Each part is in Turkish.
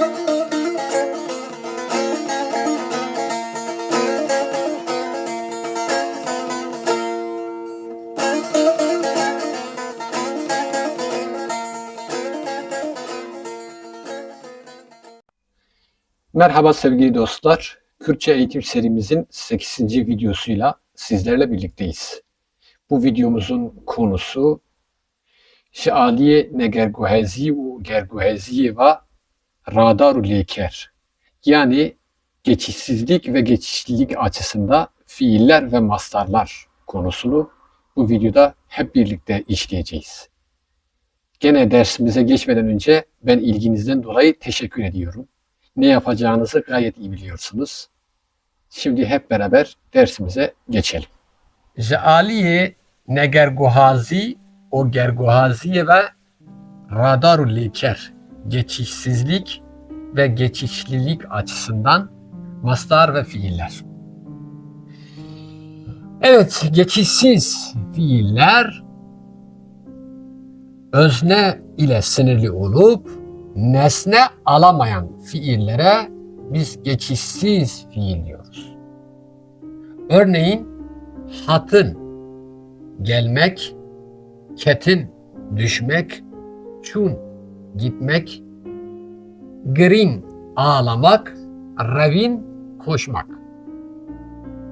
Merhaba sevgili dostlar. Kürtçe eğitim serimizin 8. videosuyla sizlerle birlikteyiz. Bu videomuzun konusu Şialiye negerguhezi u ve radaru leker. Yani geçişsizlik ve geçişlilik açısında fiiller ve mastarlar konusunu bu videoda hep birlikte işleyeceğiz. Gene dersimize geçmeden önce ben ilginizden dolayı teşekkür ediyorum ne yapacağınızı gayet iyi biliyorsunuz. Şimdi hep beraber dersimize geçelim. Jaaliye negerguhazi o gerguhaziye ve radaru leker geçişsizlik ve geçişlilik açısından mastar ve fiiller. Evet, geçişsiz fiiller özne ile sınırlı olup nesne alamayan fiillere biz geçişsiz fiil diyoruz. Örneğin hatın gelmek, ketin düşmek, çun gitmek, green ağlamak, revin koşmak.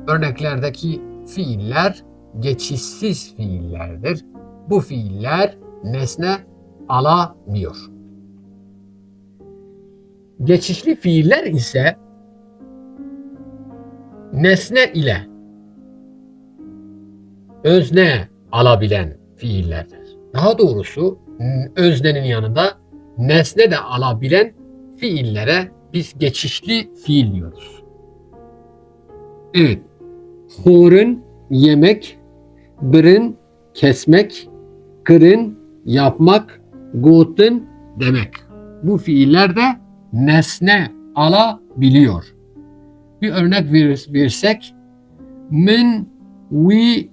Örneklerdeki fiiller geçişsiz fiillerdir. Bu fiiller nesne alamıyor. Geçişli fiiller ise nesne ile özne alabilen fiillerdir. Daha doğrusu öznenin yanında nesne de alabilen fiillere biz geçişli fiil diyoruz. Evet. Hurun yemek, bırın kesmek, kırın yapmak, gotun demek. Bu fiiller de nesne alabiliyor. Bir örnek verirsek min vi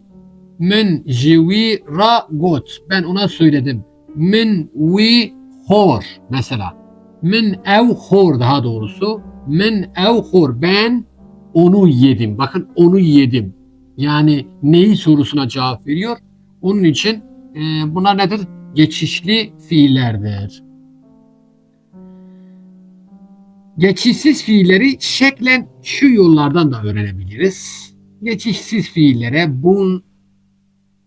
min jivi ra got. Ben ona söyledim. Min vi hor mesela. Min ev hor daha doğrusu. Min ev hor. Ben onu yedim. Bakın onu yedim. Yani neyi sorusuna cevap veriyor. Onun için e, bunlar nedir? Geçişli fiillerdir. Geçişsiz fiilleri şeklen şu yollardan da öğrenebiliriz. Geçişsiz fiillere bun,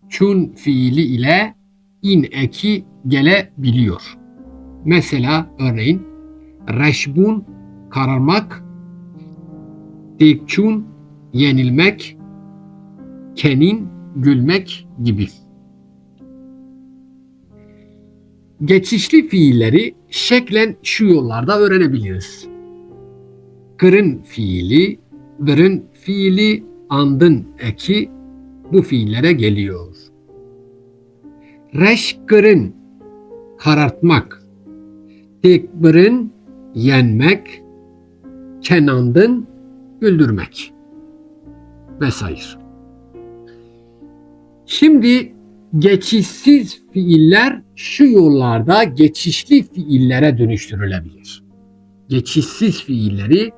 çun fiili ile in eki gelebiliyor. Mesela örneğin reşbun kararmak, tekçun yenilmek, kenin gülmek gibi. Geçişli fiilleri şeklen şu yollarda öğrenebiliriz kırın fiili, vırın fiili, andın eki bu fiillere geliyor. Reşkırın karartmak, tekbirın yenmek, kenandın güldürmek vesaire. Şimdi geçişsiz fiiller şu yollarda geçişli fiillere dönüştürülebilir. Geçişsiz fiilleri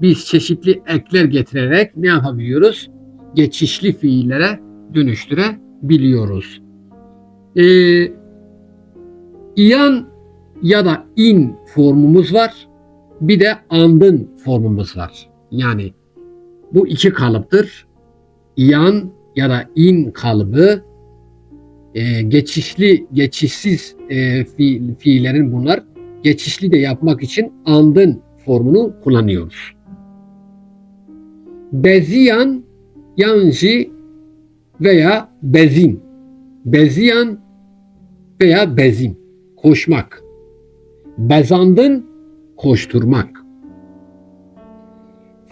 biz çeşitli ekler getirerek ne yapabiliyoruz? Geçişli fiillere dönüştürebiliyoruz. Ee, iyan ya da in formumuz var. Bir de andın formumuz var. Yani bu iki kalıptır. İyan ya da in kalıbı e, geçişli, geçişsiz e, fi, fiillerin bunlar. Geçişli de yapmak için andın formunu kullanıyoruz. Beziyan, yanji veya bezin. Beziyan veya bezin. Koşmak. Bezandın koşturmak.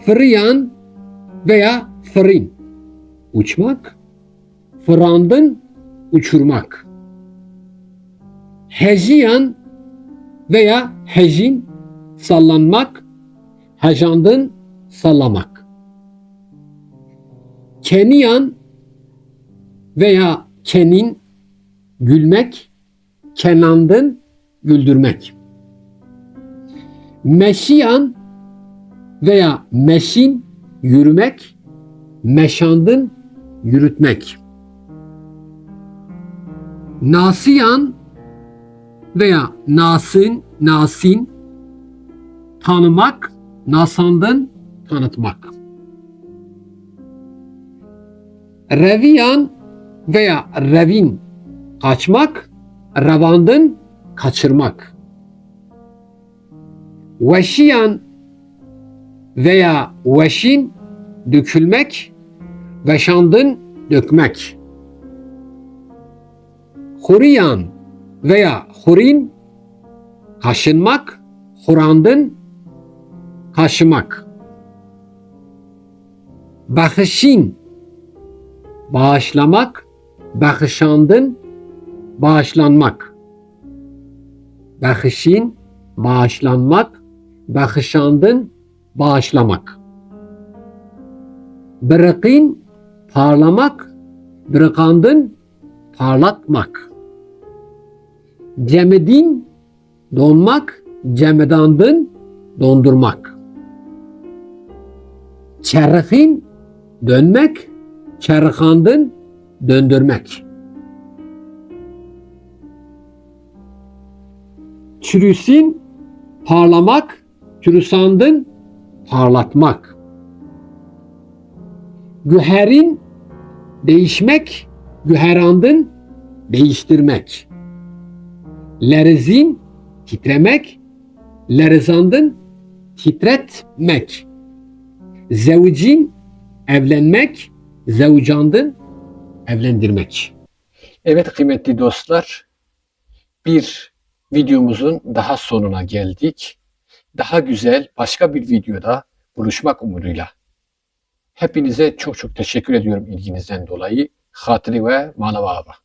Fıryan veya fırın. Uçmak. Fırandın uçurmak. Heziyan veya hejin sallanmak. Hejandın sallamak. Keniyan veya kenin gülmek, kenandın güldürmek. Meşiyan veya meşin yürümek, meşandın yürütmek. Nasiyan veya nasın, nasin tanımak, nasandın tanıtmak. Reviyan veya revin kaçmak, revandın kaçırmak. Veşiyan veya veşin dökülmek, veşandın dökmek. Huriyan veya hurin kaşınmak, hurandın kaşımak. Bahşin bağışlamak, bağışandın bağışlanmak. Bahşin bağışlanmak, bağışandın bağışlamak. Bırakın parlamak, bırakandın parlatmak. Cemedin donmak, cemedandın dondurmak. Çerhin dönmek, çerhandın döndürmek. Çürüsün parlamak, çürüsandın parlatmak. Güherin değişmek, güherandın değiştirmek. Lerizin titremek, lerizandın titretmek. Zevcin evlenmek, zevcandın evlendirmek. Evet kıymetli dostlar, bir videomuzun daha sonuna geldik. Daha güzel başka bir videoda buluşmak umuduyla. Hepinize çok çok teşekkür ediyorum ilginizden dolayı. Hatırı ve manava.